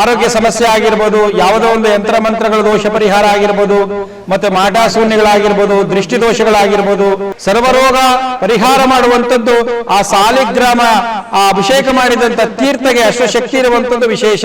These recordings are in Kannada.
ಆರೋಗ್ಯ ಸಮಸ್ಯೆ ಆಗಿರ್ಬೋದು, ಯಾವುದೋ ಒಂದು ಯಂತ್ರ ಮಂತ್ರಗಳ ದೋಷ ಪರಿಹಾರ ಆಗಿರ್ಬೋದು, ಮತ್ತೆ ಮಾಟಾ ಶೂನ್ಯಗಳಾಗಿರ್ಬೋದು, ದೃಷ್ಟಿ ದೋಷಗಳಾಗಿರ್ಬೋದು ಸರ್ವರೋಗ ಪರಿಹಾರ ಮಾಡುವಂಥದ್ದು ಆ ಸಾಲಿಗ್ರಾಮ, ಆ ಅಭಿಷೇಕ ಮಾಡಿದಂತ ತೀರ್ಥಗೆ ಅಶ್ವಶಕ್ತಿ ಶಕ್ತಿ ಇರುವಂತದ್ದು ವಿಶೇಷ.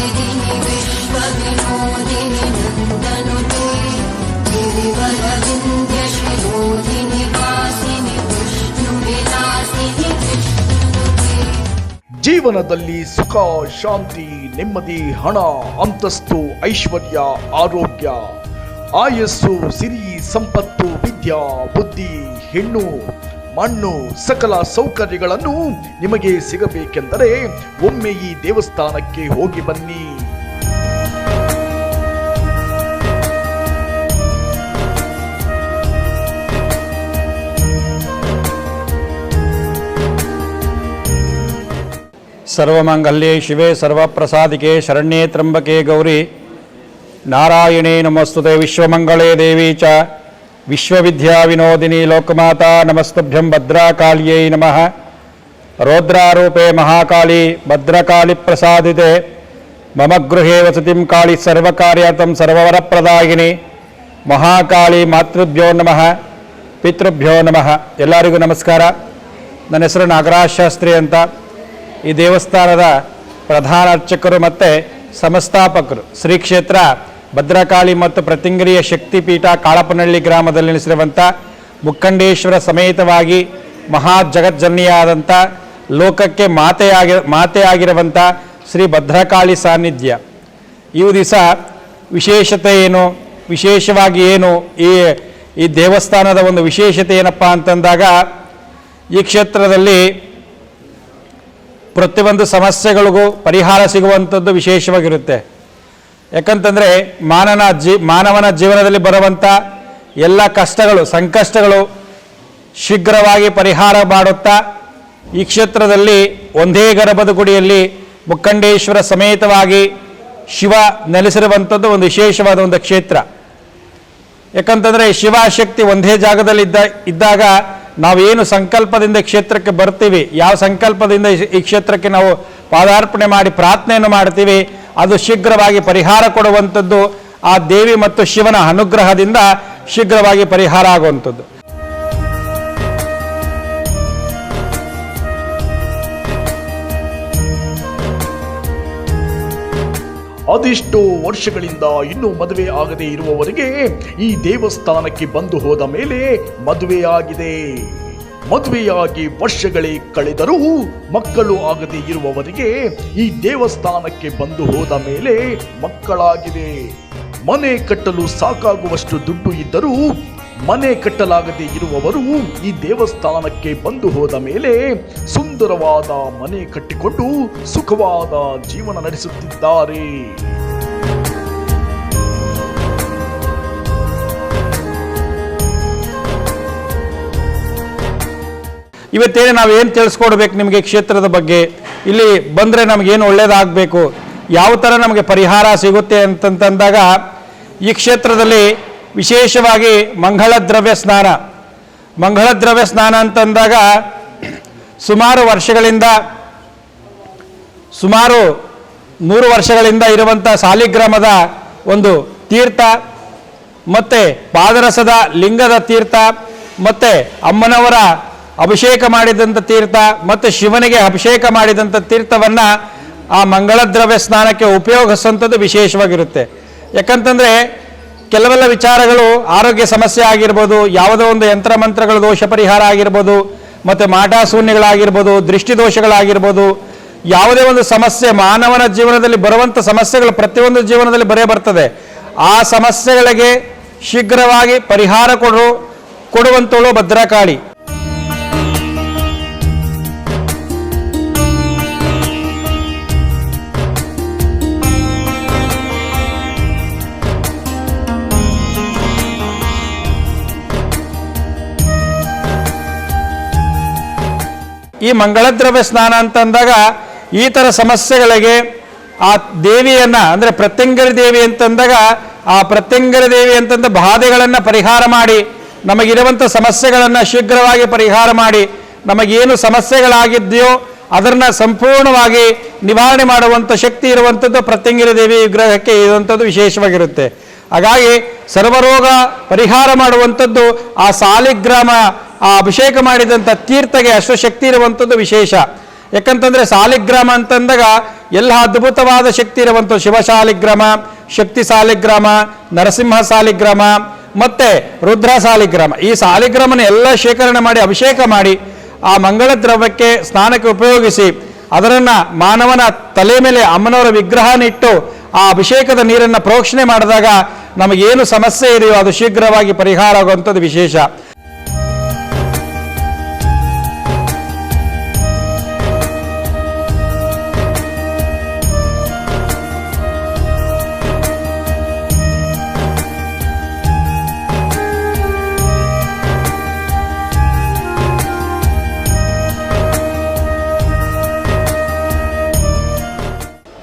ಜೀವನದಲ್ಲಿ ಸುಖ, ಶಾಂತಿ, ನೆಮ್ಮದಿ, ಹಣ, ಅಂತಸ್ತು, ಐಶ್ವರ್ಯ, ಆರೋಗ್ಯ, ಆಯಸ್ಸು, ಸಿರಿ, ಸಂಪತ್ತು, ವಿದ್ಯಾ, ಬುದ್ಧಿ, ಹೆಣ್ಣು, ಮಣ್ಣು, ಸಕಲ ಸೌಕರ್ಯಗಳನ್ನು ನಿಮಗೆ ಸಿಗಬೇಕೆಂದರೆ ಒಮ್ಮೆ ಈ ದೇವಸ್ಥಾನಕ್ಕೆ ಹೋಗಿ ಬನ್ನಿ. ಸರ್ವಮಂಗಲ್ಯೆ ಶಿವೇ ಸರ್ವಪ್ರಸಾದಿಕೆ ಶರಣ್ಯೇ ತ್ರಂಬಕೆ ಗೌರಿ. ನಾರಾಯಣೇ ನಮಸ್ತುತೆ ವಿಶ್ವಮಂಗಳೇ ದೇವಿ ಚ. ವಿಶ್ವವಿದ್ಯಾ ವಿನೋದಿನಿ ಲೋಕಮಾತಾ ನಮಸ್ತುಭ್ಯಂ ಭದ್ರಾಕಾಲ್ಯೈ ನಮಃ. ರೌದ್ರಾರೂಪೇ ಮಹಾಕಾಳಿ ಭದ್ರಕಾಳಿ ಪ್ರಸಾದಿತೆ. ಮಮ ಗೃಹೇ ವಸತಿಂ ಕಾಳಿ ಸರ್ವಕಾರ್ಯಾರ್ಥಂ ಸರ್ವವರಪ್ರದಾಯಿನಿ. ಮಹಾಕಾಳಿ ಮಾತೃಭ್ಯೋ ನಮಃ. ಪಿತೃಭ್ಯೋ ನಮಃ. ಎಲ್ಲರಿಗೂ ನಮಸ್ಕಾರ. ನನ್ನ ಹೆಸರು ನಾಗರಾಜ್ ಶಾಸ್ತ್ರಿ ಅಂತ. ಈ ದೇವಸ್ಥಾನದ ಪ್ರಧಾನ ಅರ್ಚಕರು ಮತ್ತು ಸಂಸ್ಥಾಪಕರು. ಶ್ರೀ ಕ್ಷೇತ್ರ ಭದ್ರಕಾಳಿ ಮತ್ತು ಪ್ರತಿಂಗರಿಯ ಶಕ್ತಿಪೀಠ ಕಾಳಪನಹಳ್ಳಿ ಗ್ರಾಮದಲ್ಲಿ ನೆಲೆಸಿರುವಂಥ ಮುಖಂಡೇಶ್ವರ ಸಮೇತವಾಗಿ ಮಹಾ ಜಗಜ್ಜನ್ಯಾದಂಥ ಲೋಕಕ್ಕೆ ಮಾತೆಯಾಗಿ ಮಾತೆಯಾಗಿರುವಂಥ ಶ್ರೀ ಭದ್ರಕಾಳಿ ಸಾನ್ನಿಧ್ಯ. ಈ ದಿವಸ ವಿಶೇಷತೆ ಏನು, ವಿಶೇಷವಾಗಿ ಏನು, ಈ ಈ ದೇವಸ್ಥಾನದ ಒಂದು ವಿಶೇಷತೆ ಏನಪ್ಪ ಅಂತಂದಾಗ ಈ ಕ್ಷೇತ್ರದಲ್ಲಿ ಪ್ರತಿಯೊಂದು ಸಮಸ್ಯೆಗಳಿಗೂ ಪರಿಹಾರ ಸಿಗುವಂಥದ್ದು ವಿಶೇಷವಾಗಿರುತ್ತೆ. ಯಾಕಂತಂದರೆ ಮಾನನ ಜೀ, ಮಾನವನ ಜೀವನದಲ್ಲಿ ಬರುವಂಥ ಎಲ್ಲ ಕಷ್ಟಗಳು, ಸಂಕಷ್ಟಗಳು ಶೀಘ್ರವಾಗಿ ಪರಿಹಾರ ಮಾಡುತ್ತಾ, ಈ ಕ್ಷೇತ್ರದಲ್ಲಿ ಒಂದೇ ಗರ್ಭದ ಗುಡಿಯಲ್ಲಿ ಮುಖಂಡೇಶ್ವರ ಸಮೇತವಾಗಿ ಶಿವ ನೆಲೆಸಿರುವಂಥದ್ದು ಒಂದು ವಿಶೇಷವಾದ ಒಂದು ಕ್ಷೇತ್ರ. ಯಾಕಂತಂದರೆ ಶಿವಶಕ್ತಿ ಒಂದೇ ಜಾಗದಲ್ಲಿ ಇದ್ದ, ಇದ್ದಾಗ ನಾವೇನು ಸಂಕಲ್ಪದಿಂದ ಕ್ಷೇತ್ರಕ್ಕೆ ಬರ್ತೀವಿ, ಯಾವ ಸಂಕಲ್ಪದಿಂದ ಈ ಕ್ಷೇತ್ರಕ್ಕೆ ನಾವು ಪಾದಾರ್ಪಣೆ ಮಾಡಿ ಪ್ರಾರ್ಥನೆಯನ್ನು ಮಾಡ್ತೀವಿ, ಅದು ಶೀಘ್ರವಾಗಿ ಪರಿಹಾರ ಕೊಡುವಂಥದ್ದು, ಆ ದೇವಿ ಮತ್ತು ಶಿವನ ಅನುಗ್ರಹದಿಂದ ಶೀಘ್ರವಾಗಿ ಪರಿಹಾರ ಆಗುವಂಥದ್ದು. ಅದೆಷ್ಟೋ ವರ್ಷಗಳಿಂದ ಇನ್ನೂ ಮದುವೆ ಆಗದೆ ಇರುವವರಿಗೆ ಈ ದೇವಸ್ಥಾನಕ್ಕೆ ಬಂದು ಹೋದ ಮೇಲೆ ಮದುವೆಯಾಗಿದೆ. ಮದುವೆಯಾಗಿ ವರ್ಷಗಳೇ ಕಳೆದರೂ ಮಕ್ಕಳು ಆಗದೆ ಇರುವವರಿಗೆ ಈ ದೇವಸ್ಥಾನಕ್ಕೆ ಬಂದು ಹೋದ ಮೇಲೆ ಮಕ್ಕಳಾಗಿದೆ ಮನೆ ಕಟ್ಟಲು ಸಾಕಾಗುವಷ್ಟು ದುಡ್ಡು ಇದ್ದರೂ ಮನೆ ಕಟ್ಟಲಾಗದೆ ಇರುವವರು ಈ ದೇವಸ್ಥಾನಕ್ಕೆ ಬಂದು ಹೋದ ಮೇಲೆ ಸುಂದರವಾದ ಮನೆ ಕಟ್ಟಿಕೊಂಡು ಸುಖವಾದ ಜೀವನ ನಡೆಸುತ್ತಿದ್ದಾರೆ. ಇವತ್ತೇನೆ ನಾವು ಏನು ತಿಳಿಸ್ಕೊಡ್ಬೇಕು ನಿಮಗೆ ಕ್ಷೇತ್ರದ ಬಗ್ಗೆ? ಇಲ್ಲಿ ಬಂದರೆ ನಮಗೇನು ಒಳ್ಳೇದಾಗಬೇಕು? ಯಾವ ಥರ ನಮಗೆ ಪರಿಹಾರ ಸಿಗುತ್ತೆ ಅಂತಂತಂದಾಗ ಈ ಕ್ಷೇತ್ರದಲ್ಲಿ ವಿಶೇಷವಾಗಿ ಮಂಗಳ ದ್ರವ್ಯ ಸ್ನಾನ. ಮಂಗಳ ದ್ರವ್ಯ ಸ್ನಾನ ಅಂತಂದಾಗ ಸುಮಾರು ವರ್ಷಗಳಿಂದ, ಸುಮಾರು ನೂರು ವರ್ಷಗಳಿಂದ ಇರುವಂಥ ಸಾಲಿಗ್ರಾಮದ ಒಂದು ತೀರ್ಥ, ಮತ್ತು ಪಾದರಸದ ಲಿಂಗದ ತೀರ್ಥ, ಮತ್ತು ಅಮ್ಮನವರ ಅಭಿಷೇಕ ಮಾಡಿದಂಥ ತೀರ್ಥ, ಮತ್ತು ಶಿವನಿಗೆ ಅಭಿಷೇಕ ಮಾಡಿದಂಥ ತೀರ್ಥವನ್ನು ಆ ಮಂಗಳ ದ್ರವ್ಯ ಸ್ನಾನಕ್ಕೆ ಉಪಯೋಗಿಸುವಂಥದ್ದು ವಿಶೇಷವಾಗಿರುತ್ತೆ. ಯಾಕಂತಂದರೆ ಕೆಲವೆಲ್ಲ ವಿಚಾರಗಳು ಆರೋಗ್ಯ ಸಮಸ್ಯೆ ಆಗಿರ್ಬೋದು, ಯಾವುದೋ ಒಂದು ಯಂತ್ರ ಮಂತ್ರಗಳ ದೋಷ ಪರಿಹಾರ ಆಗಿರ್ಬೋದು, ಮತ್ತು ಮಾಟಾಶೂನ್ಯಗಳಾಗಿರ್ಬೋದು ದೃಷ್ಟಿದೋಷಗಳಾಗಿರ್ಬೋದು ದೃಷ್ಟಿ ದೋಷಗಳಾಗಿರ್ಬೋದು, ಯಾವುದೇ ಒಂದು ಸಮಸ್ಯೆ ಮಾನವನ ಜೀವನದಲ್ಲಿ ಬರುವಂಥ ಸಮಸ್ಯೆಗಳು ಪ್ರತಿಯೊಂದು ಜೀವನದಲ್ಲಿ ಬರೇ ಬರ್ತದೆ. ಆ ಸಮಸ್ಯೆಗಳಿಗೆ ಶೀಘ್ರವಾಗಿ ಪರಿಹಾರ ಕೊಡು ಕೊಡುವಂತವಳು ಭದ್ರಕಾಳಿ. ಈ ಮಂಗಳದ್ರವ್ಯ ಸ್ನಾನ ಅಂತಂದಾಗ ಈ ಥರ ಸಮಸ್ಯೆಗಳಿಗೆ ಆ ದೇವಿಯನ್ನ, ಅಂದರೆ ಪ್ರತ್ಯಂಗರಿ ದೇವಿ ಅಂತಂದಾಗ ಆ ಪ್ರತ್ಯಂಗರಿ ದೇವಿ ಅಂತಂದ ಬಾಧೆಗಳನ್ನು ಪರಿಹಾರ ಮಾಡಿ ನಮಗಿರುವಂಥ ಸಮಸ್ಯೆಗಳನ್ನು ಶೀಘ್ರವಾಗಿ ಪರಿಹಾರ ಮಾಡಿ, ನಮಗೇನು ಸಮಸ್ಯೆಗಳಾಗಿದೆಯೋ ಅದನ್ನು ಸಂಪೂರ್ಣವಾಗಿ ನಿವಾರಣೆ ಮಾಡುವಂಥ ಶಕ್ತಿ ಇರುವಂಥದ್ದು ಪ್ರತ್ಯಂಗಿರಿ ದೇವಿ ವಿಗ್ರಹಕ್ಕೆ ಇರುವಂಥದ್ದು ವಿಶೇಷವಾಗಿರುತ್ತೆ. ಹಾಗಾಗಿ ಸರ್ವರೋಗ ಪರಿಹಾರ ಮಾಡುವಂಥದ್ದು ಆ ಸಾಲಿಗ್ರಾಮ ಆ ಅಭಿಷೇಕ ಮಾಡಿದಂಥ ತೀರ್ಥಗೆ ಅಶ್ವಶಕ್ತಿ ಶಕ್ತಿ ಇರುವಂಥದ್ದು ವಿಶೇಷ. ಯಾಕಂತಂದ್ರೆ ಸಾಲಿಗ್ರಾಮ ಅಂತಂದಾಗ ಎಲ್ಲ ಅದ್ಭುತವಾದ ಶಕ್ತಿ ಇರುವಂಥ ಶಿವ ಸಾಲಿಗ್ರಾಮ, ಶಕ್ತಿ ಸಾಲಿಗ್ರಾಮ, ನರಸಿಂಹ ಸಾಲಿಗ್ರಾಮ, ಮತ್ತೆ ರುದ್ರ ಸಾಲಿಗ್ರಾಮ. ಈ ಸಾಲಿಗ್ರಾಮನ ಎಲ್ಲ ಶೇಖರಣೆ ಮಾಡಿ, ಅಭಿಷೇಕ ಮಾಡಿ ಆ ಮಂಗಳ ದ್ರವ್ಯಕ್ಕೆ ಸ್ನಾನಕ್ಕೆ ಉಪಯೋಗಿಸಿ ಅದರನ್ನ ಮಾನವನ ತಲೆ ಮೇಲೆ ಅಮ್ಮನವರ ವಿಗ್ರಹನಿಟ್ಟು ಆ ಅಭಿಷೇಕದ ನೀರನ್ನು ಪ್ರೋಕ್ಷಣೆ ಮಾಡಿದಾಗ ನಮಗೇನು ಸಮಸ್ಯೆ ಇದೆಯೋ ಅದು ಶೀಘ್ರವಾಗಿ ಪರಿಹಾರ ಆಗುವಂಥದ್ದು ವಿಶೇಷ.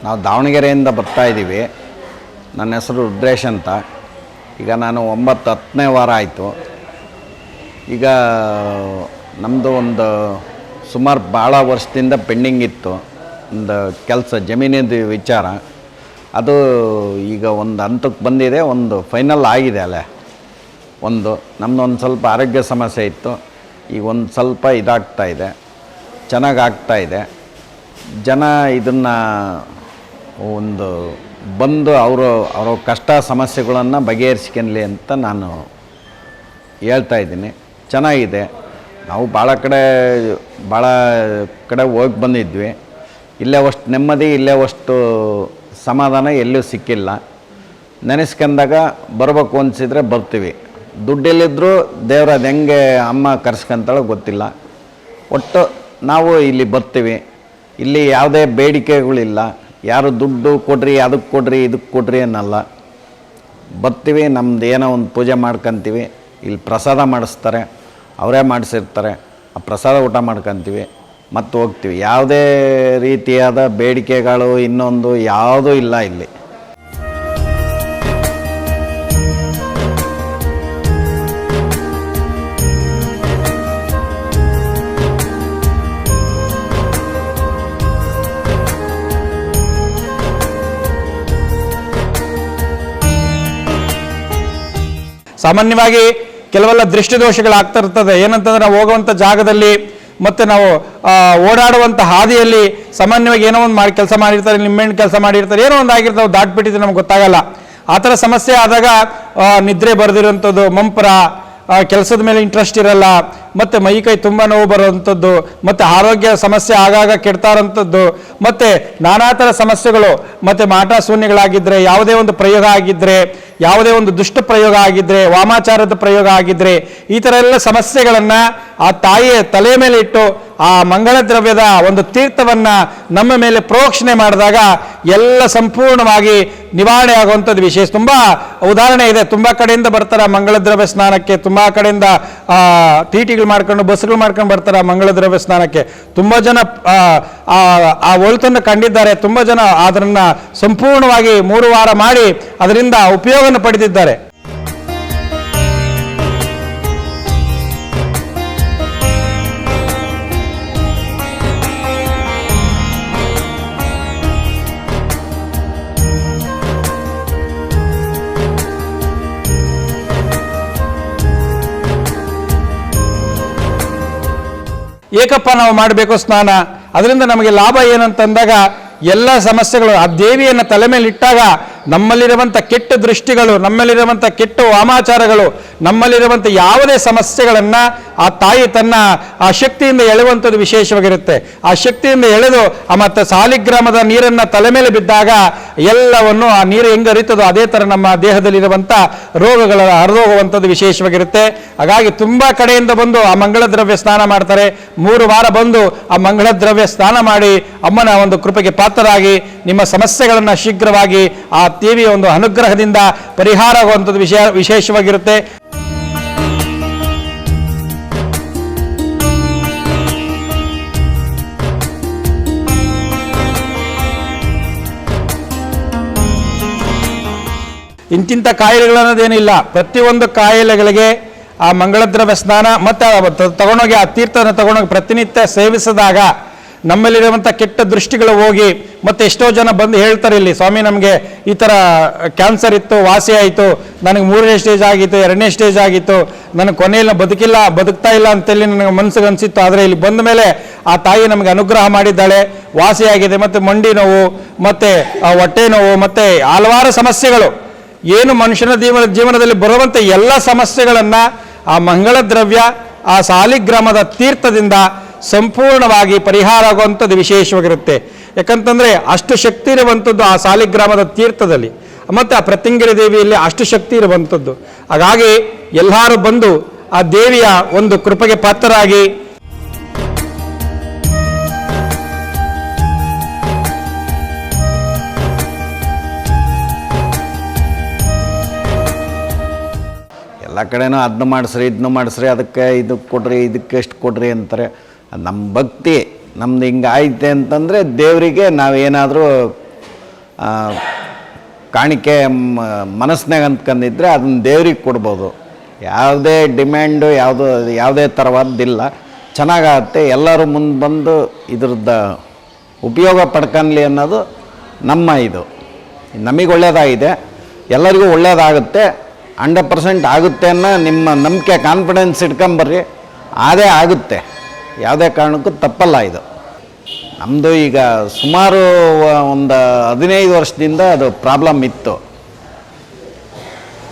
ನಾವು ದಾವಣಗೆರೆಯಿಂದ ಬರ್ತಾ ಇದ್ದೀವಿ. ನನ್ನ ಹೆಸರು ರುದ್ರೇಶ್ ಅಂತ. ಈಗ ನಾನು ಒಂಬತ್ತು ಹತ್ತನೇ ವಾರ ಆಯಿತು. ಈಗ ನಮ್ಮದು ಒಂದು ಸುಮಾರು ಭಾಳ ವರ್ಷದಿಂದ ಪೆಂಡಿಂಗ್ ಇತ್ತು. ಒಂದು ಕೆಲಸ, ಜಮೀನಿಂದ ವಿಚಾರ. ಅದು ಈಗ ಒಂದು ಹಂತಕ್ಕೆ ಬಂದಿದೆ, ಒಂದು ಫೈನಲ್ ಆಗಿದೆ ಅಲ್ಲೇ. ಒಂದು ನಮ್ಮದು ಒಂದು ಸ್ವಲ್ಪ ಆರೋಗ್ಯ ಸಮಸ್ಯೆ ಇತ್ತು. ಈಗ ಒಂದು ಸ್ವಲ್ಪ ಇದಾಗ್ತಾ ಇದೆ. ಚೆನ್ನಾಗಿ ಇದೆ. ಜನ ಇದನ್ನು ಒಂದು ಬಂದು ಅವರು, ಅವರ ಕಷ್ಟ ಸಮಸ್ಯೆಗಳನ್ನು ಬಗೆಹರಿಸ್ಕೊಳ್ಲಿ ಅಂತ ನಾನು ಹೇಳ್ತಾ ಇದ್ದೀನಿ. ಚೆನ್ನಾಗಿದೆ. ನಾವು ಭಾಳ ಕಡೆ ಭಾಳ ಕಡೆ ಹೋಗಿ ಬಂದಿದ್ವಿ. ಇಲ್ಲೇ ಅಷ್ಟು ನೆಮ್ಮದಿ, ಇಲ್ಲೇ ಅಷ್ಟು ಸಮಾಧಾನ ಎಲ್ಲೂ ಸಿಕ್ಕಿಲ್ಲ. ನೆನೆಸ್ಕೊಂಡಾಗ ಬರಬೇಕು ಅನಿಸಿದ್ರೆ ಬರ್ತೀವಿ. ದುಡ್ಡೆಲ್ಲಿದ್ದರೂ ದೇವ್ರ ಅದು ಹೆಂಗೆ ಅಮ್ಮ ಕರ್ಸ್ಕೊಂತಾಳೋ ಗೊತ್ತಿಲ್ಲ. ಒಟ್ಟು ನಾವು ಇಲ್ಲಿ ಬರ್ತೀವಿ. ಇಲ್ಲಿ ಯಾವುದೇ ಬೇಡಿಕೆಗಳಿಲ್ಲ. ಯಾರು ದುಡ್ಡು ಕೊಡ್ರಿ, ಅದಕ್ಕೆ ಕೊಡ್ರಿ, ಇದಕ್ಕೆ ಕೊಡ್ರಿ ಅನ್ನಲ್ಲ. ಬರ್ತೀವಿ, ನಮ್ದು ಏನೋ ಒಂದು ಪೂಜೆ ಮಾಡ್ಕೊತೀವಿ, ಇಲ್ಲಿ ಪ್ರಸಾದ ಮಾಡಿಸ್ತಾರೆ, ಅವರೇ ಮಾಡಿಸಿರ್ತಾರೆ, ಆ ಪ್ರಸಾದ ಊಟ ಮಾಡ್ಕೊತೀವಿ, ಮತ್ತು ಹೋಗ್ತೀವಿ. ಯಾವುದೇ ರೀತಿಯಾದ ಬೇಡಿಕೆಗಳು ಇನ್ನೊಂದು ಯಾವುದೂ ಇಲ್ಲ ಇಲ್ಲಿ. ಸಾಮಾನ್ಯವಾಗಿ ಕೆಲವೆಲ್ಲ ದೃಷ್ಟಿದೋಷಗಳಾಗ್ತಾ ಇರ್ತದೆ ಏನಂತಂದ್ರೆ ನಾವು ಹೋಗುವಂಥ ಜಾಗದಲ್ಲಿ ಮತ್ತೆ ನಾವು ಓಡಾಡುವಂಥ ಹಾದಿಯಲ್ಲಿ ಸಾಮಾನ್ಯವಾಗಿ ಏನೋ ಒಂದು ಮಾಡಿ ಕೆಲಸ ಮಾಡಿರ್ತಾರೆ ನಿಮ್ಮೆಣ್ಣು ಕೆಲಸ ಮಾಡಿರ್ತಾರೆ, ಏನೋ ಒಂದು ಆಗಿರ್ತಾವೆ ದಾಟ್ಬಿಟ್ಟಿದ್ರೆ ನಮ್ಗೆ ಗೊತ್ತಾಗಲ್ಲ. ಆ ಥರ ಸಮಸ್ಯೆ ಆದಾಗ ನಿದ್ರೆ ಬರೆದಿರುವಂಥದ್ದು ಮಂಪರ ಕೆಲಸದ ಮೇಲೆ ಇಂಟ್ರೆಸ್ಟ್ ಇರಲ್ಲ, ಮತ್ತೆ ಮೈ ಕೈ ತುಂಬ ನೋವು ಬರುವಂಥದ್ದು ಮತ್ತೆ ಆರೋಗ್ಯ ಸಮಸ್ಯೆ ಆಗಾಗ ಕೆಡ್ತಾ ಇರೋಂಥದ್ದು ಮತ್ತೆ ನಾನಾ ಥರ ಸಮಸ್ಯೆಗಳು, ಮತ್ತೆ ಮಾಟ ಶೂನ್ಯಗಳಾಗಿದ್ದರೆ ಯಾವುದೇ ಒಂದು ಪ್ರಯೋಗ ಆಗಿದ್ದರೆ ಯಾವುದೇ ಒಂದು ದುಷ್ಟ ಪ್ರಯೋಗ ಆಗಿದ್ದರೆ ವಾಮಾಚಾರದ ಪ್ರಯೋಗ ಆಗಿದ್ದರೆ ಈ ಥರ ಎಲ್ಲ ಸಮಸ್ಯೆಗಳನ್ನು ಆ ತಾಯಿಯ ತಲೆ ಮೇಲೆ ಇಟ್ಟು ಆ ಮಂಗಳ ದ್ರವ್ಯದ ಒಂದು ತೀರ್ಥವನ್ನು ನಮ್ಮ ಮೇಲೆ ಪ್ರೋಕ್ಷಣೆ ಮಾಡಿದಾಗ ಎಲ್ಲ ಸಂಪೂರ್ಣವಾಗಿ ನಿವಾರಣೆ ಆಗುವಂಥದ್ದು ವಿಶೇಷ. ತುಂಬ ಉದಾಹರಣೆ ಇದೆ. ತುಂಬ ಕಡೆಯಿಂದ ಬರ್ತಾರೆ ಮಂಗಳ ದ್ರವ್ಯ ಸ್ನಾನಕ್ಕೆ. ತುಂಬ ಕಡೆಯಿಂದ ಟೀಟಿಗಳು ಮಾಡ್ಕೊಂಡು ಬಸ್ಗಳು ಮಾಡ್ಕೊಂಡು ಬರ್ತಾರೆ ಮಂಗಳ ದ್ರವ್ಯ ಸ್ನಾನಕ್ಕೆ. ತುಂಬ ಜನ ಆ ಒಳಿತನ್ನು ಕಂಡಿದ್ದಾರೆ. ತುಂಬ ಜನ ಅದನ್ನು ಸಂಪೂರ್ಣವಾಗಿ ಮೂರು ವಾರ ಮಾಡಿ ಅದರಿಂದ ಉಪಯೋಗವನ್ನು ಪಡೆದಿದ್ದಾರೆ. ಏಕಪ್ಪ, ನಾವು ಮಾಡಬೇಕು ಸ್ನಾನ. ಅದರಿಂದ ನಮಗೆ ಲಾಭ ಏನಂತಂದಾಗ ಎಲ್ಲ ಸಮಸ್ಯೆಗಳು, ಆ ದೇವಿಯನ್ನು ತಲೆ ಮೇಲೆ ಇಟ್ಟಾಗ ನಮ್ಮಲ್ಲಿರುವಂಥ ಕೆಟ್ಟ ದೃಷ್ಟಿಗಳು ನಮ್ಮಲ್ಲಿರುವಂಥ ಕೆಟ್ಟ ವಾಮಾಚಾರಗಳು ನಮ್ಮಲ್ಲಿರುವಂಥ ಯಾವುದೇ ಸಮಸ್ಯೆಗಳನ್ನು ಆ ತಾಯಿ ತನ್ನ ಆ ಶಕ್ತಿಯಿಂದ ಎಳೆಯುವಂಥದ್ದು ವಿಶೇಷವಾಗಿರುತ್ತೆ. ಆ ಶಕ್ತಿಯಿಂದ ಎಳೆದು ಆ ಮತ್ತು ಸಾಲಿಗ್ರಾಮದ ನೀರನ್ನು ತಲೆ ಮೇಲೆ ಬಿದ್ದಾಗ ಎಲ್ಲವನ್ನು ಆ ನೀರು ಹೆಂಗೆ ಹರಿತದೋ ಅದೇ ಥರ ನಮ್ಮ ದೇಹದಲ್ಲಿರುವಂಥ ರೋಗಗಳ ಹರಿದೋಗುವಂಥದ್ದು ವಿಶೇಷವಾಗಿರುತ್ತೆ. ಹಾಗಾಗಿ ತುಂಬ ಕಡೆಯಿಂದ ಬಂದು ಆ ಮಂಗಳ ದ್ರವ್ಯ ಸ್ನಾನ ಮಾಡ್ತಾರೆ. ಮೂರು ವಾರ ಬಂದು ಆ ಮಂಗಳ ದ್ರವ್ಯ ಸ್ನಾನ ಮಾಡಿ ಅಮ್ಮನ ಒಂದು ಕೃಪೆಗೆ ಪಾತ್ರರಾಗಿ ನಿಮ್ಮ ಸಮಸ್ಯೆಗಳನ್ನು ಶೀಘ್ರವಾಗಿ ಆ ದೇವಿಯ ಒಂದು ಅನುಗ್ರಹದಿಂದ ಪರಿಹಾರ ಆಗುವಂಥದ್ದು ವಿಶೇಷವಾಗಿರುತ್ತೆ. ಇಂತಿಂಥ ಕಾಯಿಲೆಗಳನ್ನೋದೇನಿಲ್ಲ ಪ್ರತಿಯೊಂದು ಕಾಯಿಲೆಗಳಿಗೆ ಆ ಮಂಗಳದ್ರವ್ಯ ಸ್ನಾನ ಮತ್ತು ತಗೊಂಡೋಗಿ ಆ ತೀರ್ಥನ ತಗೊಂಡೋಗಿ ಪ್ರತಿನಿತ್ಯ ಸೇವಿಸಿದಾಗ ನಮ್ಮಲ್ಲಿರುವಂಥ ಕೆಟ್ಟ ದೃಷ್ಟಿಗಳು ಹೋಗಿ ಮತ್ತೆ ಎಷ್ಟೋ ಜನ ಬಂದು ಹೇಳ್ತಾರೆ ಇಲ್ಲಿ, ಸ್ವಾಮಿ, ನಮಗೆ ಈ ಥರ ಕ್ಯಾನ್ಸರ್ ಇತ್ತು, ವಾಸಿ ಆಯಿತು, ನನಗೆ ಮೂರನೇ ಸ್ಟೇಜ್ ಆಗಿತ್ತು, ಎರಡನೇ ಸ್ಟೇಜ್ ಆಗಿತ್ತು ನನಗೆ ಕೊನೆಯಲ್ಲಿ ಬದುಕಿಲ್ಲ, ಬದುಕ್ತಾ ಇಲ್ಲ ಅಂತೇಳಿ ನನಗೆ ಮನಸ್ಸಿಗೆ ಅನಿಸಿತ್ತು. ಆದರೆ ಇಲ್ಲಿ ಬಂದ ಮೇಲೆ ಆ ತಾಯಿ ನಮಗೆ ಅನುಗ್ರಹ ಮಾಡಿದ್ದಾಳೆ. ವಾಸಿಯಾಗಿದೆ, ಮತ್ತು ಮಂಡಿ ನೋವು, ಮತ್ತು ಹೊಟ್ಟೆ ನೋವು, ಮತ್ತು ಹಲವಾರು ಸಮಸ್ಯೆಗಳು. ಏನು ಮನುಷ್ಯನ ಜೀವನ ಜೀವನದಲ್ಲಿ ಬರುವಂಥ ಎಲ್ಲ ಸಮಸ್ಯೆಗಳನ್ನು ಆ ಮಂಗಳ ದ್ರವ್ಯ ಆ ಸಾಲಿಗ್ರಾಮದ ತೀರ್ಥದಿಂದ ಸಂಪೂರ್ಣವಾಗಿ ಪರಿಹಾರ ಆಗುವಂಥದ್ದು ವಿಶೇಷವಾಗಿರುತ್ತೆ. ಯಾಕಂತಂದರೆ ಅಷ್ಟು ಶಕ್ತಿ ಇರುವಂಥದ್ದು ಆ ಸಾಲಿಗ್ರಾಮದ ತೀರ್ಥದಲ್ಲಿ. ಮತ್ತು ಆ ಪ್ರತಿಂಗಿರಿ ದೇವಿಯಲ್ಲಿ ಅಷ್ಟು ಶಕ್ತಿ ಇರುವಂಥದ್ದು. ಹಾಗಾಗಿ ಎಲ್ಲರೂ ಬಂದು ಆ ದೇವಿಯ ಒಂದು ಕೃಪೆಗೆ ಪಾತ್ರರಾಗಿ ಎಲ್ಲ ಕಡೆನೂ ಅದನ್ನ ಮಾಡಿಸ್ರಿ ಇದನ್ನ ಮಾಡಿಸ್ರಿ, ಅದಕ್ಕೆ ಇದಕ್ಕೆ ಕೊಡ್ರಿ, ಇದಕ್ಕೆ ಎಷ್ಟು ಕೊಡ್ರಿ ಅಂತಾರೆ. ನಮ್ಮ ಭಕ್ತಿ ನಮ್ದು ಹಿಂಗೆ ಆಯ್ತೆ ಅಂತಂದರೆ ದೇವರಿಗೆ ನಾವೇನಾದರೂ ಕಾಣಿಕೆ ಮನಸ್ಸಿನಾಗ ಅಂದ್ಕೊಂಡಿದ್ರೆ ಅದನ್ನ ದೇವ್ರಿಗೆ ಕೊಡ್ಬೋದು. ಯಾವುದೇ ಡಿಮ್ಯಾಂಡು, ಯಾವುದು, ಯಾವುದೇ ಥರವಾದ್ದಿಲ್ಲ ಚೆನ್ನಾಗತ್ತೆ ಎಲ್ಲರೂ ಮುಂದೆ ಬಂದು ಇದ್ರದ್ದು ಉಪಯೋಗ ಪಡ್ಕನ್ಲಿ ಅನ್ನೋದು ನಮ್ಮ ಇದು. ನಮಗೆ ಒಳ್ಳೆಯದಾಗಿದೆ ಎಲ್ಲರಿಗೂ ಒಳ್ಳೆಯದಾಗುತ್ತೆ ಹಂಡ್ರೆಡ್ ಪರ್ಸೆಂಟ್ ಆಗುತ್ತೆ ಅನ್ನೋ ನಿಮ್ಮ ನಂಬಿಕೆ ಕಾನ್ಫಿಡೆನ್ಸ್ ಇಟ್ಕೊಂಬರ್ರಿ. ಅದೇ ಆಗುತ್ತೆ. ಯಾವುದೇ ಕಾರಣಕ್ಕೂ ತಪ್ಪಲ್ಲ ಇದು. ನಮ್ಮದು ಈಗ ಸುಮಾರು ಒಂದು ಹದಿನೈದು ವರ್ಷದಿಂದ ಅದು ಪ್ರಾಬ್ಲಮ್ ಇತ್ತು.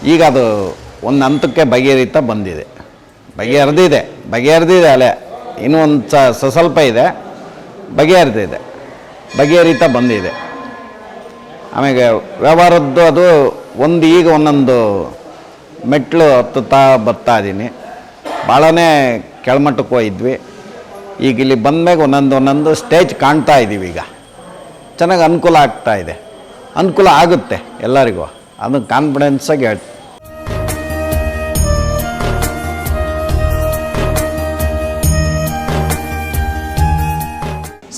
ಈಗ ಅದು ಒಂದು ಹಂತಕ್ಕೆ ಬಗೆಹರಿತಾ ಬಂದಿದೆ. ಬಗೆಹರಿದಿದೆ ಬಗೆಹರಿದಿದೆ ಅಲೆ. ಇನ್ನೂ ಒಂದು ಸ ಸ್ವಲ್ಪ ಇದೆ. ಬಗೆಹರಿದಿದೆ. ಬಗೆಹರಿತಾ ಬಂದಿದೆ. ಆಮೇಲೆ ವ್ಯವಹಾರದ್ದು ಅದು ಒಂದು ಈಗ ಒಂದೊಂದು ಮೆಟ್ಲು ಹತ್ತುತ್ತಾ ಬರ್ತಾ ಇದ್ದೀನಿ. ಭಾಳನೇ ಕೆಳಮಟ್ಟಕ್ಕೆ ಹೋಗಿದ್ವಿ. ಈಗ ಇಲ್ಲಿ ಬಂದಮೇಲೆ ಒಂದೊಂದು ಒಂದೊಂದು ಸ್ಟೇಜ್ ಕಾಣ್ತಾ ಇದ್ದೀವಿ ಈಗ. ಚೆನ್ನಾಗಿ ಅನುಕೂಲ ಆಗ್ತಾ ಇದೆ. ಅನುಕೂಲ ಆಗುತ್ತೆ ಎಲ್ಲರಿಗೂ. ಅದು ಕಾನ್ಫಿಡೆನ್ಸಾಗಿ ಹೇಳ್ತೀನಿ.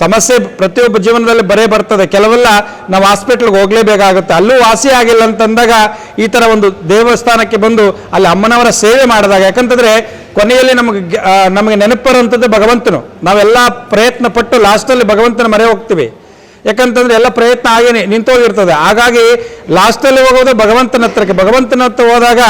ಸಮಸ್ಯೆ ಪ್ರತಿಯೊಬ್ಬ ಜೀವನದಲ್ಲಿ ಬರೇ ಬರ್ತದೆ. ಕೆಲವೆಲ್ಲ ನಾವು ಹಾಸ್ಪಿಟ್ಲ್ಗೆ ಹೋಗಲೇಬೇಕಾಗುತ್ತೆ. ಅಲ್ಲೂ ವಾಸಿ ಆಗಿಲ್ಲ ಅಂತಂದಾಗ ಈ ಥರ ಒಂದು ದೇವಸ್ಥಾನಕ್ಕೆ ಬಂದು ಅಲ್ಲಿ ಅಮ್ಮನವರ ಸೇವೆ ಮಾಡಿದಾಗ, ಯಾಕಂತಂದ್ರೆ ಕೊನೆಯಲ್ಲಿ ನಮಗೆ ನಮಗೆ ನೆನಪು ಭಗವಂತನು. ನಾವೆಲ್ಲ ಪ್ರಯತ್ನ ಪಟ್ಟು ಲಾಸ್ಟಲ್ಲಿ ಭಗವಂತನ ಮರೆ ಹೋಗ್ತೀವಿ. ಯಾಕಂತಂದ್ರೆ ಎಲ್ಲ ಪ್ರಯತ್ನ ಆಗೇನೆ, ನಿಂತೋಗಿರ್ತದೆ. ಹಾಗಾಗಿ ಲಾಸ್ಟಲ್ಲಿ ಹೋಗೋದು ಭಗವಂತನ ಹತ್ರಕ್ಕೆ. ಭಗವಂತನ ಹತ್ರ ಹೋದಾಗ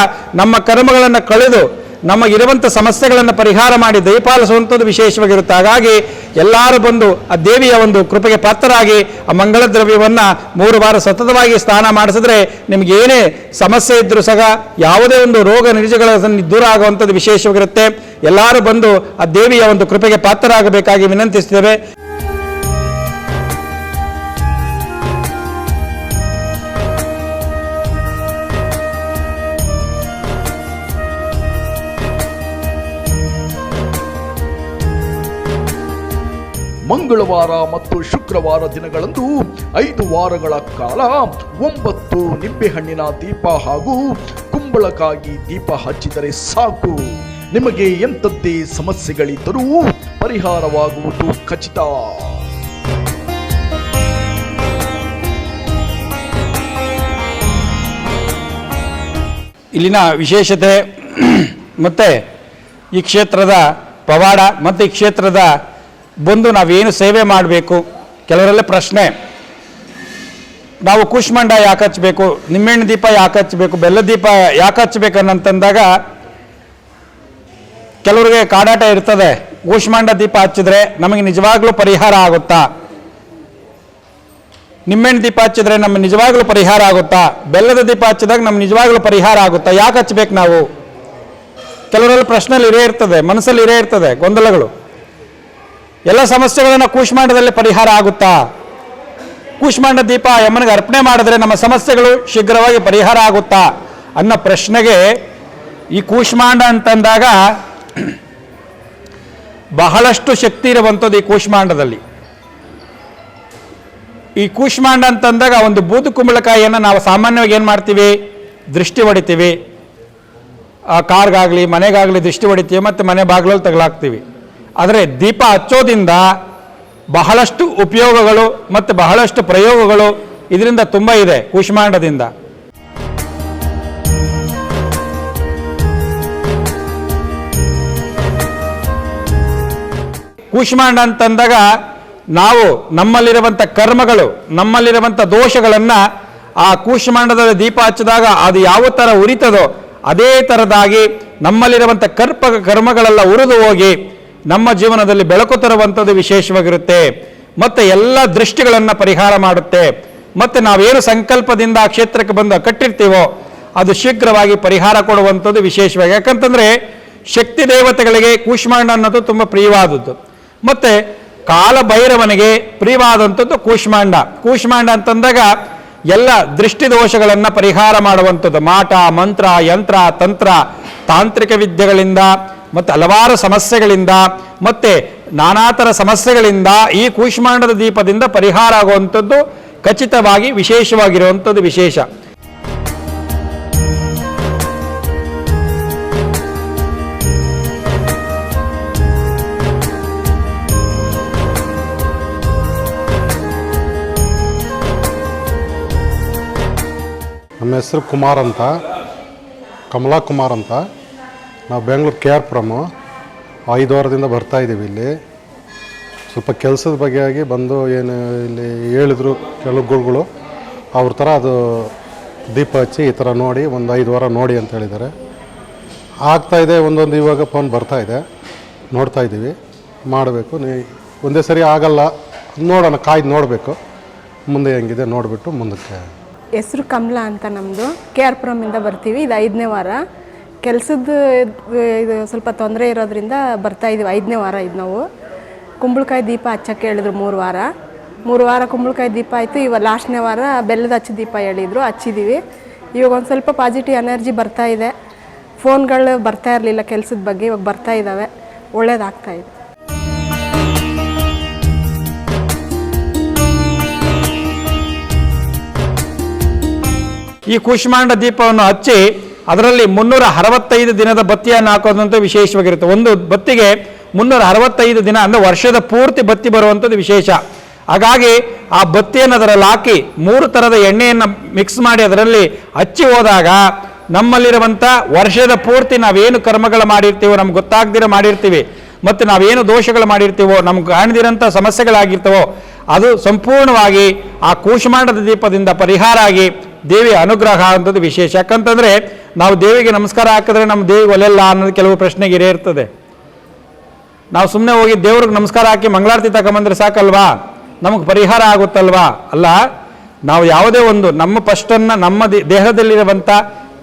ನಮ್ಮ ಕರ್ಮಗಳನ್ನು ಕಳೆದು ನಮಗಿರುವಂಥ ಸಮಸ್ಯೆಗಳನ್ನು ಪರಿಹಾರ ಮಾಡಿ ದಯಪಾಲಿಸುವಂಥದ್ದು ವಿಶೇಷವಾಗಿರುತ್ತೆ. ಹಾಗಾಗಿ ಎಲ್ಲರೂ ಬಂದು ಆ ದೇವಿಯ ಒಂದು ಕೃಪೆಗೆ ಪಾತ್ರರಾಗಿ ಆ ಮಂಗಳ ದ್ರವ್ಯವನ್ನು ಮೂರು ವಾರ ಸತತವಾಗಿ ಸ್ನಾನ ಮಾಡಿಸಿದ್ರೆ ನಿಮಗೇನೇ ಸಮಸ್ಯೆ ಇದ್ದರೂ ಸಹ ಯಾವುದೇ ಒಂದು ರೋಗ ನಿರ್ಜಗಳ ದೂರ ಆಗುವಂಥದ್ದು ವಿಶೇಷವಾಗಿರುತ್ತೆ. ಎಲ್ಲರೂ ಬಂದು ಆ ದೇವಿಯ ಒಂದು ಕೃಪೆಗೆ ಪಾತ್ರರಾಗಬೇಕಾಗಿ ವಿನಂತಿಸ್ತೇವೆ. ಮಂಗಳವಾರ ಮತ್ತು ಶುಕ್ರವಾರ ದಿನಗಳಂದು ಐದು ವಾರಗಳ ಕಾಲ ಒಂಬತ್ತು ನಿಂಬೆಹಣ್ಣಿನ ದೀಪ ಹಾಗೂ ಕುಂಬಳಕಾಗಿ ದೀಪ ಹಚ್ಚಿದರೆ ಸಾಕು. ನಿಮಗೆ ಎಂಥದ್ದೇ ಸಮಸ್ಯೆಗಳಿದ್ದರೂ ಪರಿಹಾರವಾಗುವುದು ಖಚಿತ. ಇಲ್ಲಿನ ವಿಶೇಷತೆ, ಮತ್ತು ಈ ಕ್ಷೇತ್ರದ ಪವಾಡ, ಮತ್ತು ಈ ಕ್ಷೇತ್ರದ ಬಂದು ನಾವೇನು ಸೇವೆ ಮಾಡಬೇಕು? ಕೆಲವರಲ್ಲೇ ಪ್ರಶ್ನೆ. ನಾವು ಕೂಷ್ಮಾಂಡ ಯಾಕೆ ಹಚ್ಚಬೇಕು ನಿಮ್ಮೆಣ್ಣು ದೀಪ ಯಾಕೆ ಹಚ್ಚಬೇಕು ಬೆಲ್ಲದ ದೀಪ ಯಾಕೆ ಹಚ್ಚಬೇಕು ಅನ್ನಂತಂದಾಗ ಕೆಲವರಿಗೆ ಕಾಡಾಟ ಇರ್ತದೆ. ಕೂಷ್ಮಾಂಡ ದೀಪ ಹಚ್ಚಿದ್ರೆ ನಮಗೆ ನಿಜವಾಗ್ಲೂ ಪರಿಹಾರ ಆಗುತ್ತಾ? ನಿಮ್ಮೆಣ್ಣು ದೀಪ ಹಚ್ಚಿದ್ರೆ ನಮ್ಮ ನಿಜವಾಗ್ಲೂ ಪರಿಹಾರ ಆಗುತ್ತಾ? ಬೆಲ್ಲದ ದೀಪ ಹಚ್ಚಿದಾಗ ನಮ್ಗೆ ನಿಜವಾಗ್ಲೂ ಪರಿಹಾರ ಆಗುತ್ತಾ? ಯಾಕೆ ಹಚ್ಬೇಕು ನಾವು? ಕೆಲವರಲ್ಲಿ ಪ್ರಶ್ನೆಯಲ್ಲಿ ಇರೇ ಇರ್ತದೆ, ಮನಸ್ಸಲ್ಲಿ ಇರೇ ಇರ್ತದೆ ಗೊಂದಲಗಳು. ಎಲ್ಲ ಸಮಸ್ಯೆಗಳನ್ನು ಕೂಶ್ಮಾಂಡದಲ್ಲಿ ಪರಿಹಾರ ಆಗುತ್ತಾ? ಕೂಶ್ಮಾಂಡ ದೀಪ ಯಮನಿಗೆ ಅರ್ಪಣೆ ಮಾಡಿದ್ರೆ ನಮ್ಮ ಸಮಸ್ಯೆಗಳು ಶೀಘ್ರವಾಗಿ ಪರಿಹಾರ ಆಗುತ್ತಾ? ಅನ್ನೋ ಪ್ರಶ್ನೆಗೆ ಈ ಕೂಶ್ಮಾಂಡ ಅಂತಂದಾಗ ಬಹಳಷ್ಟು ಶಕ್ತಿ ಇರುವಂಥದ್ದು ಈ ಕೂಶ್ಮಾಂಡದಲ್ಲಿ ಈ ಕೂಶ್ಮಾಂಡ ಅಂತಂದಾಗ ಒಂದು ಬೂದು ಕುಂಬಳಕಾಯಿಯನ್ನು ನಾವು ಸಾಮಾನ್ಯವಾಗಿ ಏನು ಮಾಡ್ತೀವಿ? ದೃಷ್ಟಿ ಹೊಡಿತೀವಿ. ಕಾರ್ಗಾಗಲಿ, ಮನೆಗಾಗಲಿ ದೃಷ್ಟಿ ಹೊಡಿತೀವಿ, ಮತ್ತು ಮನೆ ಬಾಗಿಲಲ್ಲಿ ತಗಲಾಕ್ತೀವಿ. ಆದರೆ ದೀಪ ಹಚ್ಚೋದ್ರಿಂದ ಬಹಳಷ್ಟು ಉಪಯೋಗಗಳು ಮತ್ತು ಬಹಳಷ್ಟು ಪ್ರಯೋಗಗಳು ಇದರಿಂದ ತುಂಬ ಇದೆ ಕೂಷ್ಮಾಂಡದಿಂದ. ಕೂಷ್ಮಾಂಡ ಅಂತಂದಾಗ ನಾವು ನಮ್ಮಲ್ಲಿರುವಂಥ ಕರ್ಮಗಳು, ನಮ್ಮಲ್ಲಿರುವಂಥ ದೋಷಗಳನ್ನು ಆ ಕೂಷ್ಮಾಂಡದ ದೀಪ ಹಚ್ಚಿದಾಗ ಅದು ಯಾವ ಥರ ಉರಿತದೋ ಅದೇ ಥರದಾಗಿ ನಮ್ಮಲ್ಲಿರುವಂಥ ಕರ್ಪ, ಕರ್ಮಗಳೆಲ್ಲ ಉರಿದು ಹೋಗಿ ನಮ್ಮ ಜೀವನದಲ್ಲಿ ಬೆಳಕು ತರುವಂಥದ್ದು ವಿಶೇಷವಾಗಿರುತ್ತೆ. ಮತ್ತು ಎಲ್ಲ ದೃಷ್ಟಿಗಳನ್ನು ಪರಿಹಾರ ಮಾಡುತ್ತೆ. ಮತ್ತು ನಾವೇನು ಸಂಕಲ್ಪದಿಂದ ಆ ಕ್ಷೇತ್ರಕ್ಕೆ ಬಂದು ಕಟ್ಟಿರ್ತೀವೋ, ಅದು ಶೀಘ್ರವಾಗಿ ಪರಿಹಾರ ಕೊಡುವಂಥದ್ದು ವಿಶೇಷವಾಗಿ. ಯಾಕಂತಂದರೆ ಶಕ್ತಿ ದೇವತೆಗಳಿಗೆ ಕೂಷ್ಮಾಂಡ ಅನ್ನೋದು ತುಂಬ ಪ್ರಿಯವಾದದ್ದು. ಮತ್ತು ಕಾಲಭೈರವನಿಗೆ ಪ್ರಿಯವಾದಂಥದ್ದು ಕೂಷ್ಮಾಂಡ. ಕೂಷ್ಮಾಂಡ ಅಂತಂದಾಗ ಎಲ್ಲ ದೃಷ್ಟಿದೋಷಗಳನ್ನು ಪರಿಹಾರ ಮಾಡುವಂಥದ್ದು. ಮಾಟ, ಮಂತ್ರ, ಯಂತ್ರ, ತಂತ್ರ, ತಾಂತ್ರಿಕ ವಿದ್ಯೆಗಳಿಂದ ಮತ್ತು ಹಲವಾರು ಸಮಸ್ಯೆಗಳಿಂದ, ಮತ್ತು ನಾನಾ ಥರ ಸಮಸ್ಯೆಗಳಿಂದ ಈ ಕೂಷ್ಮಾಂಡದ ದೀಪದಿಂದ ಪರಿಹಾರ ಆಗುವಂಥದ್ದು ಖಚಿತವಾಗಿ, ವಿಶೇಷವಾಗಿರುವಂಥದ್ದು ವಿಶೇಷ. ನಮ್ಮ ಹೆಸರು ಕುಮಾರ್ ಅಂತ, ಕಮಲಾ ಕುಮಾರ್ ಅಂತ. ನಾವು ಬೆಂಗಳೂರು ಕೆ ಆರ್ ಪುರಮು ಐದು ವಾರದಿಂದ ಬರ್ತಾ ಇದ್ದೀವಿ ಇಲ್ಲಿ. ಸ್ವಲ್ಪ ಕೆಲಸದ ಬಗ್ಗೆ ಆಗಿ ಬಂದು ಏನು ಇಲ್ಲಿ ಹೇಳಿದ್ರು ಕೆಲವು ಗುರುಗಳು, ಅವ್ರ ಥರ ಅದು ದೀಪ ಹಚ್ಚಿ ಈ ಥರ ನೋಡಿ, ಒಂದು ಐದು ವಾರ ನೋಡಿ ಅಂತ ಹೇಳಿದ್ದಾರೆ. ಆಗ್ತಾ ಇದೆ, ಒಂದೊಂದು ಇವಾಗ ಫೋನ್ ಬರ್ತಾ ಇದೆ. ನೋಡ್ತಾ ಇದ್ದೀವಿ, ಮಾಡಬೇಕು. ನೀ ಒಂದೇ ಸರಿ ಆಗಲ್ಲ, ನೋಡೋಣ, ಕಾಯ್ದು ನೋಡಬೇಕು. ಮುಂದೆ ಹೆಂಗಿದೆ ನೋಡಿಬಿಟ್ಟು ಮುಂದಕ್ಕೆ. ಹೆಸರು ಕಮಲಾ ಅಂತ ನಮ್ಮದು ಕೆ ಆರ್ ಪುರಮಿಂದ ಬರ್ತೀವಿ, ಇದು ಐದನೇ ವಾರ. ಕೆಲಸದ ಇದು ಸ್ವಲ್ಪ ತೊಂದರೆ ಇರೋದ್ರಿಂದ ಬರ್ತಾ ಇದ್ದೀವಿ ಐದನೇ ವಾರ ಇದು ನಾವು. ಕುಂಬಳಕಾಯಿ ದೀಪ ಹಚ್ಚಕ್ಕೆ ಹೇಳಿದ್ರು ಮೂರು ವಾರ. ಮೂರು ವಾರ ಕುಂಬಳಕಾಯಿ ದೀಪ ಆಯಿತು. ಇವಾಗ ಲಾಸ್ಟ್ನೇ ವಾರ ಬೆಲ್ಲದ ಹಚ್ಚಿ ದೀಪ ಹೇಳಿದ್ರು. ಹಚ್ಚಿದ್ದೀವಿ ಇವಾಗ ಒಂದು ಸ್ವಲ್ಪ ಪಾಸಿಟಿವ್ ಎನರ್ಜಿ ಬರ್ತಾ ಇದೆ. ಫೋನ್ಗಳು ಬರ್ತಾ ಇರಲಿಲ್ಲ ಕೆಲಸದ ಬಗ್ಗೆ. ಇವಾಗ ಬರ್ತಾ ಇದ್ದಾವೆ ಒಳ್ಳೇದಾಗ್ತಾ ಇದೆ. ಈ ಕೂಷ್ಮಾಂಡ ದೀಪವನ್ನು ಹಚ್ಚಿ ಅದರಲ್ಲಿ ಮುನ್ನೂರ ಅರವತ್ತೈದು ದಿನದ ಬತ್ತಿಯನ್ನು ಹಾಕೋದಂತ ವಿಶೇಷವಾಗಿರುತ್ತೆ. ಒಂದು ಬತ್ತಿಗೆ ಮುನ್ನೂರ ಅರವತ್ತೈದು ದಿನ, ಅಂದರೆ ವರ್ಷದ ಪೂರ್ತಿ ಬತ್ತಿ ಬರುವಂಥದ್ದು ವಿಶೇಷ. ಹಾಗಾಗಿ ಆ ಬತ್ತಿಯನ್ನು ಅದರಲ್ಲಿ ಹಾಕಿ ಮೂರು ಥರದ ಎಣ್ಣೆಯನ್ನು ಮಿಕ್ಸ್ ಮಾಡಿ ಅದರಲ್ಲಿ ಹಚ್ಚಿ ಹೋದಾಗ ನಮ್ಮಲ್ಲಿರುವಂಥ ವರ್ಷದ ಪೂರ್ತಿ ನಾವೇನು ಕರ್ಮಗಳು ಮಾಡಿರ್ತೀವೋ, ನಮ್ಗೆ ಗೊತ್ತಾಗ್ದಿರ ಮಾಡಿರ್ತೀವಿ. ಮತ್ತು ನಾವೇನು ದೋಷಗಳು ಮಾಡಿರ್ತೀವೋ, ನಮ್ಗೆ ಕಾಣದಿರೋಂಥ ಸಮಸ್ಯೆಗಳಾಗಿರ್ತವೋ, ಅದು ಸಂಪೂರ್ಣವಾಗಿ ಆ ಕೂಷ್ಮಾಂಡದ ದೀಪದಿಂದ ಪರಿಹಾರ ಆಗಿ ದೇವಿಯ ಅನುಗ್ರಹ ಅಂತದ್ದು ವಿಶೇಷ. ಯಾಕಂತಂದರೆ ನಾವು ದೇವಿಗೆ ನಮಸ್ಕಾರ ಹಾಕಿದ್ರೆ ನಮ್ಮ ದೇವಿಗೆ ಒಲೆಲ್ಲ ಅನ್ನೋದು ಕೆಲವು ಪ್ರಶ್ನೆಗೆ ಇರೇ ಇರ್ತದೆ ನಾವು ಸುಮ್ಮನೆ ಹೋಗಿ ದೇವ್ರಿಗೆ ನಮಸ್ಕಾರ ಹಾಕಿ ಮಂಗಳಾರತಿ ತಗೊಂಬಂದ್ರೆ ಸಾಕಲ್ವಾ? ನಮಗೆ ಪರಿಹಾರ ಆಗುತ್ತಲ್ವಾ? ಅಲ್ಲ, ನಾವು ಯಾವುದೇ ಒಂದು ನಮ್ಮ ಫಸ್ಟನ್ನು ನಮ್ಮ ದೇಹದಲ್ಲಿರುವಂಥ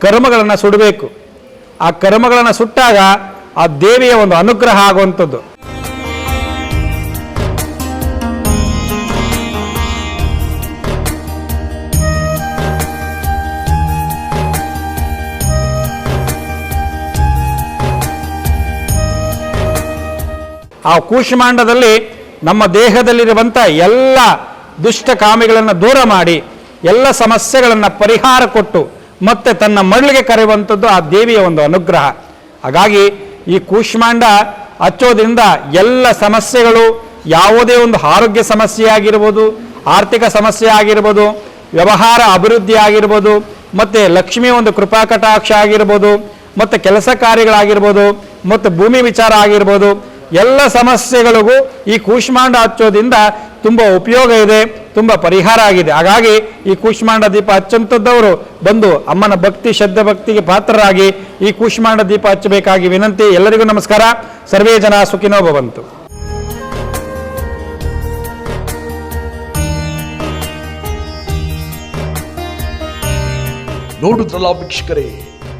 ಕರ್ಮಗಳನ್ನು ಸುಡಬೇಕು. ಆ ಕರ್ಮಗಳನ್ನು ಸುಟ್ಟಾಗ ಆ ದೇವಿಯ ಒಂದು ಅನುಗ್ರಹ ಆಗುವಂಥದ್ದು. ಆ ಕೂಷ್ಮಾಂಡದಲ್ಲಿ ನಮ್ಮ ದೇಹದಲ್ಲಿರುವಂಥ ಎಲ್ಲ ದುಷ್ಟ ಕಾಮಿಗಳನ್ನು ದೂರ ಮಾಡಿ, ಎಲ್ಲ ಸಮಸ್ಯೆಗಳನ್ನು ಪರಿಹಾರ ಕೊಟ್ಟು ಮತ್ತೆ ತನ್ನ ಮರಳಿಗೆ ಕರೆಯುವಂಥದ್ದು ಆ ದೇವಿಯ ಒಂದು ಅನುಗ್ರಹ. ಹಾಗಾಗಿ ಈ ಕೂಷ್ಮಾಂಡ ಹಚ್ಚೋದ್ರಿಂದ ಎಲ್ಲ ಸಮಸ್ಯೆಗಳು ಯಾವುದೇ ಒಂದು ಆರೋಗ್ಯ ಸಮಸ್ಯೆ ಆಗಿರ್ಬೋದು, ಆರ್ಥಿಕ ಸಮಸ್ಯೆ ಆಗಿರ್ಬೋದು, ವ್ಯವಹಾರ ಅಭಿವೃದ್ಧಿ ಆಗಿರ್ಬೋದು, ಮತ್ತು ಲಕ್ಷ್ಮಿಯ ಒಂದು ಕೃಪಾ ಕಟಾಕ್ಷ ಆಗಿರ್ಬೋದು, ಮತ್ತು ಕೆಲಸ ಕಾರ್ಯಗಳಾಗಿರ್ಬೋದು, ಮತ್ತು ಭೂಮಿ ವಿಚಾರ ಆಗಿರ್ಬೋದು ಎಲ್ಲ ಸಮಸ್ಯೆಗಳಿಗೂ ಈ ಕೂಷ್ಮಾಂಡ ಹಚ್ಚೋದ್ರಿಂದ ತುಂಬ ಉಪಯೋಗ ಇದೆ, ತುಂಬ ಪರಿಹಾರ ಆಗಿದೆ. ಹಾಗಾಗಿ ಈ ಕೂಷ್ಮಾಂಡ ದೀಪ ಹಚ್ಚಂಥದ್ದವರು ಬಂದು ಅಮ್ಮನ ಭಕ್ತಿ, ಶ್ರದ್ಧೆ ಭಕ್ತಿಗೆ ಪಾತ್ರರಾಗಿ ಈ ಕೂಷ್ಮಾಂಡ ದೀಪ ಹಚ್ಚಬೇಕಾಗಿ ವಿನಂತಿ. ಎಲ್ಲರಿಗೂ ನಮಸ್ಕಾರ. ಸರ್ವೇ ಜನ ಸುಖಿನೋ ಭವಂತು. ನೋಡುತ್ತಲ್ಲ ವೀಕ್ಷಕರೇ